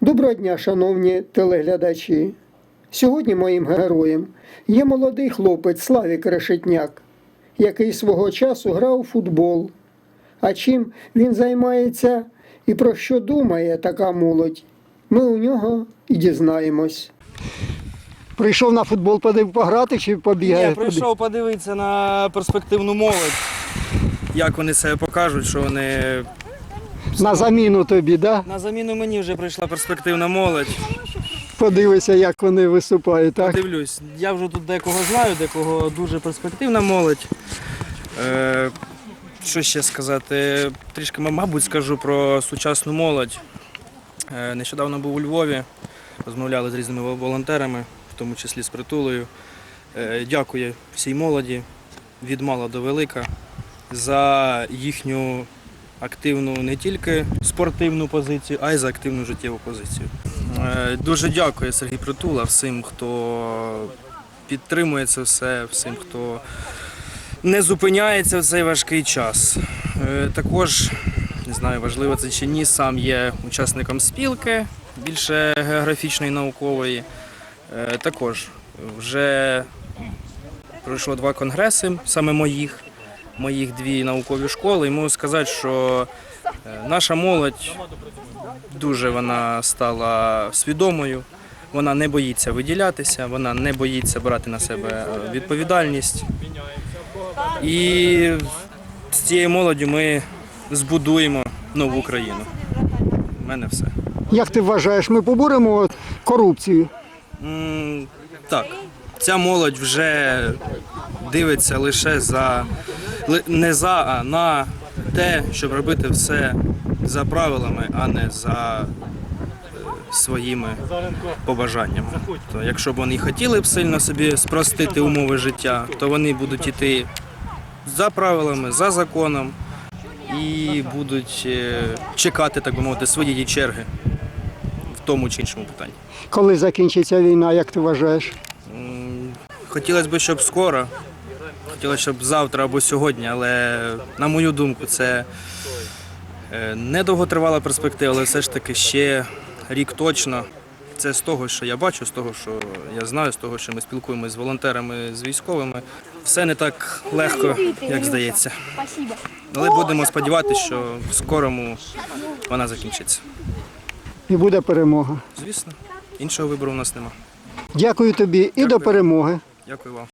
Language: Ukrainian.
Доброго дня, шановні телеглядачі. Сьогодні моїм героєм є молодий хлопець Славік Решетняк, який свого часу грав у футбол. А чим він займається і про що думає така молодь, ми у нього і дізнаємось. Прийшов на футбол подив пограти чи побігає? Ні, прийшов подивитися на перспективну молодь. Як вони себе покажуть, що вони. На заміну тобі, да? На заміну мені вже прийшла перспективна молодь. Подивися, як вони виступають, так? Дивлюсь, я вже тут декого знаю, декого дуже перспективна молодь. Е, що ще сказати? Трішки, мабуть, скажу про сучасну молодь. Е, нещодавно був у Львові, розмовляли з різними волонтерами, в тому числі з притулою. Е, дякую всій молоді від мала до велика за їхню активну не тільки спортивну позицію, а й за активну життєву позицію. Е, Дуже дякую Сергій Притула всім, хто підтримує це все, всім, хто не зупиняється в цей важкий час. Е, Також, не знаю, важливо це чи ні, сам є учасником спілки більше географічної наукової. Е, Також вже пройшло два конгреси, саме моїх, моїх дві наукові школи. І можу сказати, що е, наша молодь дуже вона стала свідомою. Вона не боїться виділятися, вона не боїться брати на себе е, відповідальність. І з цією молоддю ми збудуємо нову країну. У мене все. Як ти вважаєш, ми поборемо корупцію? М, Так, ця молодь вже дивиться лише за не за, а на те, щоб робити все за правилами, а не за е, своїми побажаннями. То якщо б вони хотіли б сильно собі спростити умови життя, то вони будуть йти за правилами, за законом і будуть е, чекати, так би мовити, своєї черги в тому чи іншому питанні. Коли закінчиться війна, як ти вважаєш? Хотілося б, щоб скоро. Хотілося, щоб завтра або сьогодні, але на мою думку, це е, не довготривала перспектива, але все ж таки ще рік точно. Це з того, що я бачу, з того, що я знаю, з того, що ми спілкуємося з волонтерами, з військовими. Все не так легко, як здається. Але будемо сподіватися, що в скорому вона закінчиться. І буде перемога. Звісно, іншого вибору у нас нема. Дякую тобі і до перемоги. Дякую вам.